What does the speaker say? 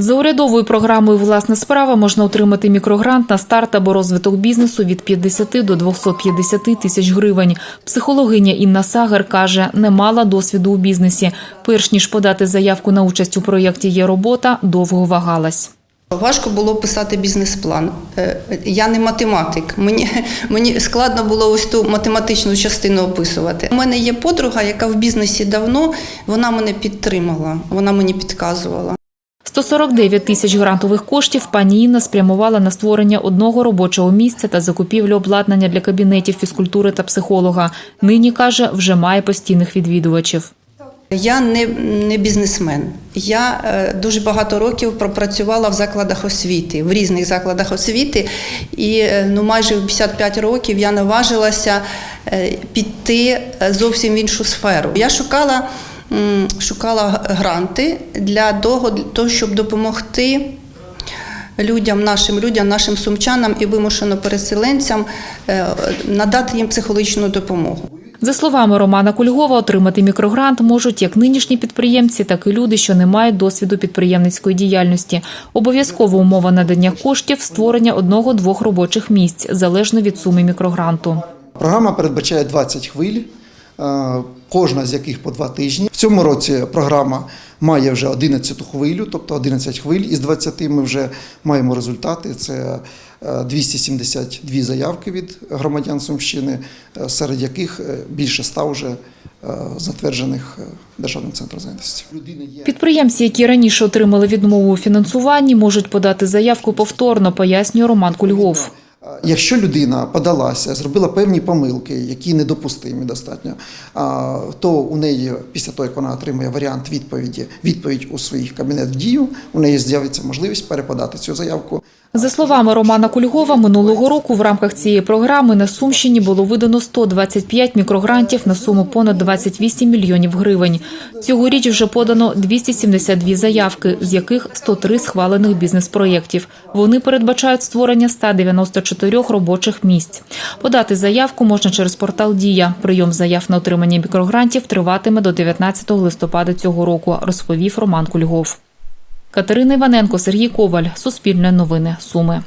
За урядовою програмою Власна справа можна отримати мікрогрант на старт або розвиток бізнесу від 50 до 250 тисяч гривень. Психологиня Інна Сагар каже, не мала досвіду у бізнесі. Перш ніж подати заявку на участь у проєкті Є робота, довго вагалась. Важко було писати бізнес-план. Е, Я не математик. Мені, мені складно було ось ту математичну частину описувати. У мене є подруга, яка в бізнесі давно, вона мене підтримала, вона мені підказувала. 149 тисяч грантових коштів пані Інна спрямувала на створення одного робочого місця та закупівлю обладнання для кабінетів фізкультури та психолога. Нині каже, вже має постійних відвідувачів. Я не, не бізнесмен. Я е, дуже багато років пропрацювала в закладах освіти, в різних закладах освіти, і е, ну, майже в 55 років я наважилася е, піти зовсім в іншу сферу. Я шукала, шукала гранти для того, для того, щоб допомогти. Людям, нашим людям, нашим сумчанам і вимушено переселенцям е, надати їм психологічну допомогу. За словами Романа Кульгова, отримати мікрогрант можуть як нинішні підприємці, так і люди, що не мають досвіду підприємницької діяльності. Обов'язкова умова надання коштів створення одного-двох робочих місць залежно від суми мікрогранту. Програма передбачає 20 хвиль, кожна з яких по два тижні. В цьому році програма має вже 11 хвилю, тобто 11 хвиль із 20 ми вже маємо результати. Це е, 272 заявки від громадян Сумщини, е, серед яких е, більше 100 вже е, затверджених е, Державним центром зайнятості. Підприємці, які раніше отримали відмову у фінансуванні, можуть подати заявку повторно, пояснює Роман Кульгов. Якщо людина подалася, зробила певні помилки, які недопустимі достатньо, то у неї після того, як вона отримає варіант відповіді, відповідь у свій кабінет в дію, у неї з'явиться можливість переподати цю заявку. За словами Романа Кульгова, минулого року в рамках цієї програми на Сумщині було видано 125 мікрогрантів на суму понад 28 мільйонів гривень. Цьогоріч вже подано 272 заявки, з яких 103 схвалених бізнес-проєктів. Вони передбачають створення 194 робочих місць. Подати заявку можна через портал Дія. Прийом заяв на отримання мікрогрантів триватиме до 19 листопада цього року, розповів Роман Кульгов. Катерина Іваненко, Сергій Коваль, Суспільне новини, Суми.